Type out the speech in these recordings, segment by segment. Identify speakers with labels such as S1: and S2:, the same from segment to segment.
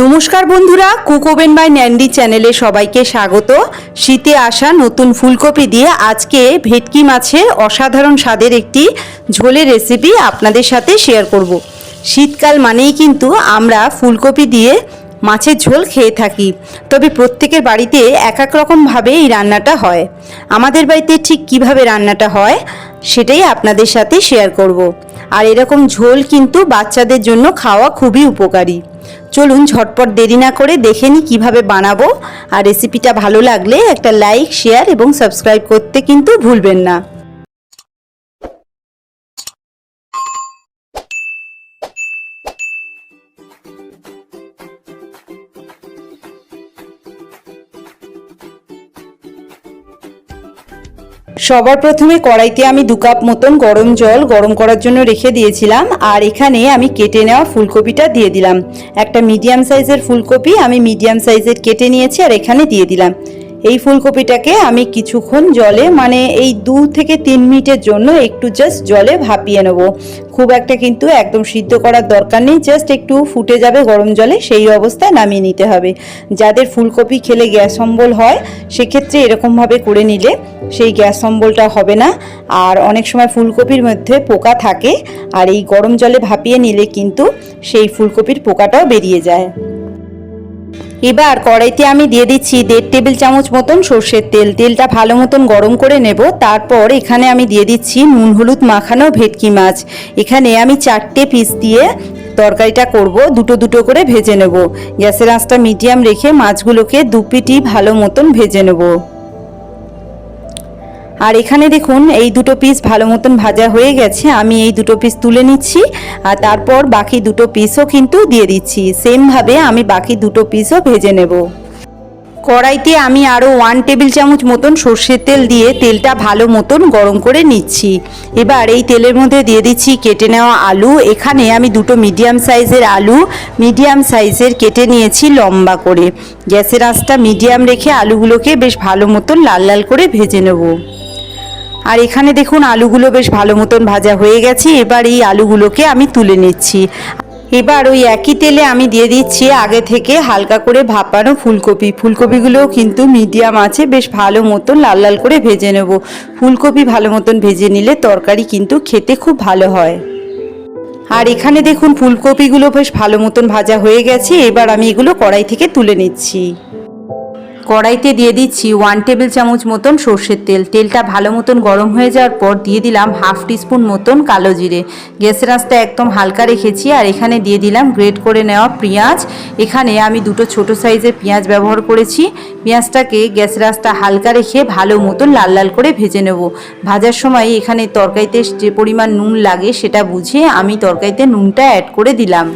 S1: নমস্কার বন্ধুরা কুকোবেন বাই ন্যান্ডি চ্যানেলে সবাইকে স্বাগত। শীতে আসা নতুন ফুলকপি দিয়ে আজকে ভেটকি মাছের অসাধারণ স্বাদের একটি ঝোলের রেসিপি আপনাদের সাথে শেয়ার করব। শীতকাল মানেই কিন্তু আমরা ফুলকপি দিয়ে মাছের ঝোল খেয়ে থাকি, তবে প্রত্যেকের বাড়িতে এক এক রকমভাবে এই রান্নাটা হয়। আমাদের বাড়িতে ঠিক কীভাবে রান্নাটা হয় সেটাই আপনাদের সাথে শেয়ার করব। আর এরকম ঝোল কিন্তু বাচ্চাদের জন্য খাওয়া খুবই উপকারী। চলুন ঝটপট দেরি না করে দেখে নিই কীভাবে বানাবো। আর রেসিপিটা ভালো লাগলে একটা লাইক শেয়ার এবং সাবস্ক্রাইব করতে কিন্তু ভুলবেন না। সবার প্রথমে কড়াইতে আমি দু কাপ মতন গরম জল গরম করার জন্য রেখে দিয়েছিলাম, আর এখানে আমি কেটে নেওয়া ফুলকপিটা দিয়ে দিলাম। একটা মিডিয়াম সাইজের ফুলকপি আমি মিডিয়াম সাইজের কেটে নিয়েছি আর এখানে দিয়ে দিলাম। এই ফুলকপিটাকে আমি কিছুক্ষণ জলে মানে এই দু থেকে তিন মিনিটের জন্য একটু জাস্ট জলে ভাপিয়ে নেব। খুব একটা কিন্তু একদম সিদ্ধ করার দরকার নেই জাস্ট একটু ফুটে যাবে গরম জলে, সেই অবস্থায় নামিয়ে নিতে হবে। যাদের ফুলকপি খেলে গ্যাস অম্বল হয়, সেক্ষেত্রে এরকমভাবে করে নিলে সেই গ্যাস অম্বলটা হবে না। আর অনেক সময় ফুলকপির মধ্যে পোকা থাকে, আর এই গরম জলে ভাপিয়ে নিলে কিন্তু সেই ফুলকপির পোকাটাও বেরিয়ে যায়। এবার কড়াইতে আমি দিয়ে দিচ্ছি দেড় টেবিল চামচ মতন সর্ষের তেল। তেলটা ভালো মতন গরম করে নেব। তারপর এখানে আমি দিয়ে দিচ্ছি নুন, হলুদ, মাখানো ভেটকি মাছ। এখানে আমি চারটে পিস দিয়ে তরকারিটা করব। দুটো দুটো করে ভেজে নেব। গ্যাসের আঁচটা মিডিয়াম রেখে মাছগুলোকে দু পিটি ভালো মতন ভেজে নেব। আর এখানে দেখুন, এই দুটো পিস ভালো মতন ভাজা হয়ে গেছে। আমি এই দুটো পিস তুলে নিচ্ছি, আর তারপর বাকি দুটো পিসও কিন্তু দিয়ে দিচ্ছি। সেমভাবে আমি বাকি দুটো পিসও ভেজে নেব। কড়াইতে আমি আরও ওয়ান টেবিল চামচ মতন সর্ষের তেল দিয়ে তেলটা ভালো মতন গরম করে নিচ্ছি। এবার এই তেলের মধ্যে দিয়ে দিচ্ছি কেটে নেওয়া আলু। এখানে আমি দুটো মিডিয়াম সাইজের আলু মিডিয়াম সাইজের কেটে নিয়েছি লম্বা করে। গ্যাসের আঁচটা মিডিয়াম রেখে আলুগুলোকে বেশ ভালো মতন লাল লাল করে ভেজে নেব। আর এখানে দেখুন আলুগুলো বেশ ভালো মতন ভাজা হয়ে গেছে। এবার এই আলুগুলোকে আমি তুলে নিচ্ছি। এবার ওই একই তেলে আমি দিয়ে দিচ্ছি আগে থেকে হালকা করে ভাপানো ফুলকপি। ফুলকপিগুলোও কিন্তু মিডিয়াম আছে, বেশ ভালো মতন লাল লাল করে ভেজে নেব। ফুলকপি ভালো মতন ভেজে নিলে তরকারি কিন্তু খেতে খুব ভালো হয়। আর এখানে দেখুন ফুলকপিগুলো বেশ ভালো মতন ভাজা হয়ে গেছে। এবার আমি এগুলো কড়াই থেকে তুলে নিচ্ছি। কড়াইতে দিয়ে দিচ্ছি ওয়ান টেবিল চামচ মতন সর্ষের তেল। তেলটা ভালো মতন গরম হয়ে যাওয়ার পর দিয়ে দিলাম হাফ টিস্পুন মতন কালো জিরে। গ্যাসের আঁচটা একদম হালকা রেখেছি আর এখানে দিয়ে দিলাম গ্রেট করে নেওয়া পেঁয়াজ। এখানে আমি দুটো ছোট সাইজের পেঁয়াজ ব্যবহার করেছি। পেঁয়াজটাকে গ্যাসের আঁচটা হালকা রেখে ভালো মতন লাল লাল করে ভেজে নেব। ভাজার সময় এখানে তরকারিতে যে পরিমাণ নুন লাগে সেটা বুঝে আমি তরকারিতে নুনটা অ্যাড করে দিলাম।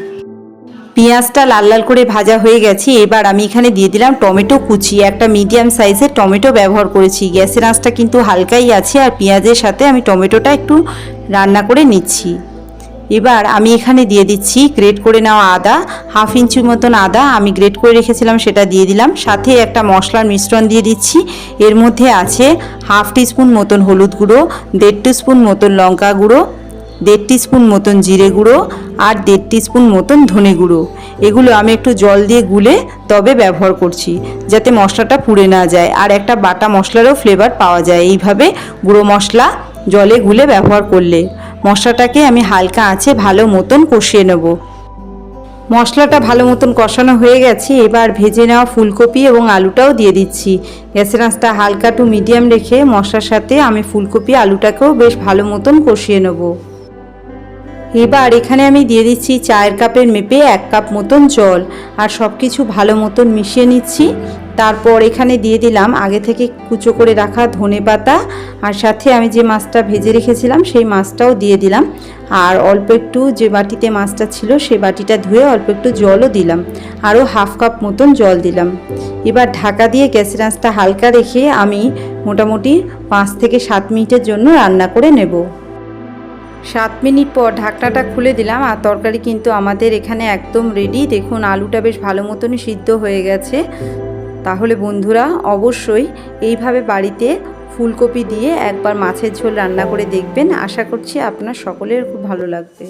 S1: পেঁয়াজটা লাল লাল করে ভাজা হয়ে গেছে, এবার আমি এখানে দিয়ে দিলাম টমেটো কুচি। একটা মিডিয়াম সাইজের টমেটো ব্যবহার করেছি। গ্যাসের আঁচটা কিন্তু হালকাই আছে আর পেঁয়াজের সাথে আমি টমেটোটা একটু রান্না করে নিচ্ছি। এবার আমি এখানে দিয়ে দিচ্ছি গ্রেট করে নেওয়া আদা। হাফ ইঞ্চি মতন আদা আমি গ্রেট করে রেখেছিলাম, সেটা দিয়ে দিলাম। সাথে একটা মশলার মিশ্রণ দিয়ে দিচ্ছি। এর মধ্যে আছে হাফ টিস্পুন মতন হলুদ গুঁড়ো, দেড় টিস্পুন মতন লঙ্কা গুঁড়ো দেড় স্পুন মতন জিরে গুঁড়ো আর দেড় স্পুন মতন ধনে গুঁড়ো। এগুলো আমি একটু জল দিয়ে গুলে তবে ব্যবহার করছি, যাতে মশলাটা পুড়ে না যায়। আর একটা বাটা মশলারও ফ্লেভার পাওয়া যায়। এইভাবে গুঁড়ো মশলা জলে গুলে ব্যবহার করলে মশলাটাকে আমি হালকা আঁচে ভালো মতন কষিয়ে নেব। মশলাটা ভালো মতন কষানো হয়ে গেছে। এবার ভেজে নেওয়া ফুলকপি এবং আলুটাও দিয়ে দিচ্ছি। গ্যাসের আঁচটা হালকা টু মিডিয়াম রেখে মশলার সাথে আমি ফুলকপি, আলুটাকেও বেশ ভালো মতন কষিয়ে নেব। এবার এখানে আমি দিয়ে দিচ্ছি চায়ের কাপের মেপে এক কাপ মতন জল আর সব কিছু ভালো মতন মিশিয়ে নিচ্ছি। তারপর এখানে দিয়ে দিলাম আগে থেকে কুচো করে রাখা ধনে পাতা আর সাথে আমি যে মাছটা ভেজে রেখেছিলাম সেই মাছটাও দিয়ে দিলাম। আর অল্প একটু যে বাটিতে মাছটা ছিল সেই বাটিটা ধুয়ে অল্প একটু জলও দিলাম। আরও হাফ কাপ মতন জল দিলাম। এবার ঢাকা দিয়ে গ্যাসের আঁচটা হালকা রেখে আমি মোটামুটি পাঁচ থেকে সাত মিনিটের জন্য রান্না করে নেব। সাত মিনিট পর ঢাকনাটা খুলে দিলাম আর তরকারি কিন্তু আমাদের এখানে একদম রেডি দেখুন, আলুটা বেশ ভালো মতনই সিদ্ধ হয়ে গেছে। তাহলে বন্ধুরা, অবশ্যই এইভাবে বাড়িতে ফুলকপি দিয়ে একবার মাছের ঝোল রান্না করে দেখবেন। আশা করছি আপনার সকলের খুব ভালো লাগবে।